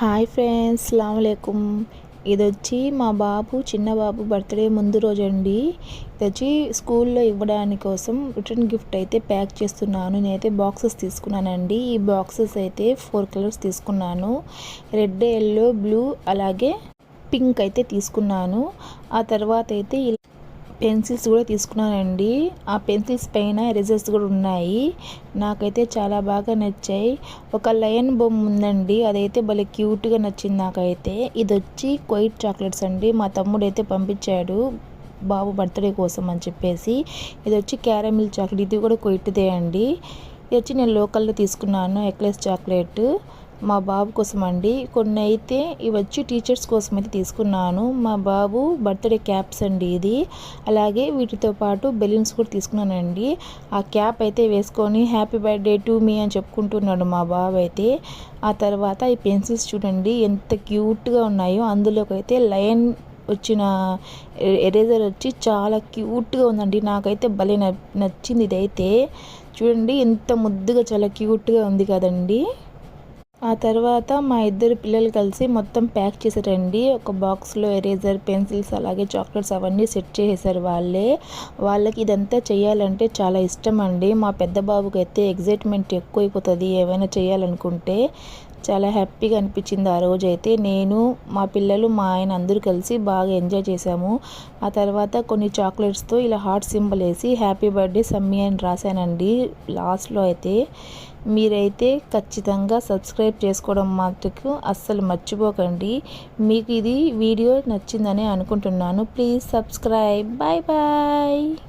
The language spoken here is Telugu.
హాయ్ ఫ్రెండ్స్ అస్సలాముఅలైకుం ఇది వచ్చి మా బాబు చిన్న బాబు బర్త్డే ముందు రోజు అండి ఇది వచ్చి స్కూల్లో ఇవ్వడానికి కోసం రిటర్న్ గిఫ్ట్ అయితే ప్యాక్ చేస్తున్నాను. నేనైతే బాక్సెస్ తీసుకున్నానండి. ఈ బాక్సెస్ అయితే ఫోర్ కలర్స్ తీసుకున్నాను. రెడ్ ఎల్లో బ్లూ అలాగే పింక్ అయితే తీసుకున్నాను. ఆ తర్వాత అయితే పెన్సిల్స్ కూడా తీసుకున్నానండి. ఆ పెన్సిల్స్ పైన ఎరేజర్స్ కూడా ఉన్నాయి. నాకైతే చాలా బాగా నచ్చాయి. ఒక లయన్ బొమ్మ ఉందండి. అదైతే భలే క్యూట్గా నచ్చింది నాకైతే. ఇది వచ్చి క్వైట్ చాక్లెట్స్ అండి. మా తమ్ముడు అయితే పంపించాడు బాబు బర్త్డే కోసం అని చెప్పేసి. ఇది వచ్చి క్యారమిల్ చాక్లెట్. ఇది కూడా కొయిట్దే అండి. ఇది వచ్చి నేను లోకల్లో తీసుకున్నాను. Eclairs chocolate. మా బాబు కోసం అండి. కొన్ని అయితే ఇవి వచ్చి టీచర్స్ కోసం అయితే తీసుకున్నాను. మా బాబు బర్త్డే క్యాప్స్ అండి ఇది. అలాగే వీటితో పాటు బెలూన్స్ కూడా తీసుకున్నానండి. ఆ క్యాప్ అయితే వేసుకొని హ్యాపీ బర్త్డే టు మీ అని చెప్పుకుంటున్నాడు మా బాబు అయితే. ఆ తర్వాత ఈ పెన్సిల్స్ చూడండి ఎంత క్యూట్గా ఉన్నాయో. అందులోకైతే లయన్ వచ్చిన ఎరేజర్ వచ్చి చాలా క్యూట్గా ఉందండి. నాకైతే భలే నచ్చింది ఇదైతే. చూడండి ఎంత ముద్దుగా చాలా క్యూట్గా ఉంది కదండి. ఆ తర్వాత మా ఇద్దరు పిల్లలు కలిసి మొత్తం ప్యాక్ చేశారండి ఒక బాక్స్లో ఎరేజర్ పెన్సిల్స్ అలాగే చాక్లెట్స్ అవన్నీ సెట్ చేసేసారు వాళ్ళే. వాళ్ళకి ఇదంతా చేయాలంటే చాలా ఇష్టం అండి. మా పెద్ద బాబుకి అయితే ఎగ్జైట్మెంట్ ఎక్కువైపోతుంది ఏమైనా చేయాలనుకుంటే. చాలా హ్యాపీగా అనిపించింది ఆ రోజైతే. నేను మా పిల్లలు మా ఆయన అందరూ కలిసి బాగా ఎంజాయ్ చేశాము. ఆ తర్వాత కొన్ని చాక్లెట్స్తో ఇలా హార్ట్ సింబల్ వేసి హ్యాపీ బర్త్డే సమ్మీ అని రాశానండి లాస్ట్లో అయితే. మీరైతే ఖచ్చితంగా సబ్స్క్రైబ్ చేసుకోవడం మాత్రకు అస్సలు మర్చిపోకండి. మీకు ఇది వీడియో నచ్చిందని అనుకుంటున్నాను. Please subscribe. Bye bye.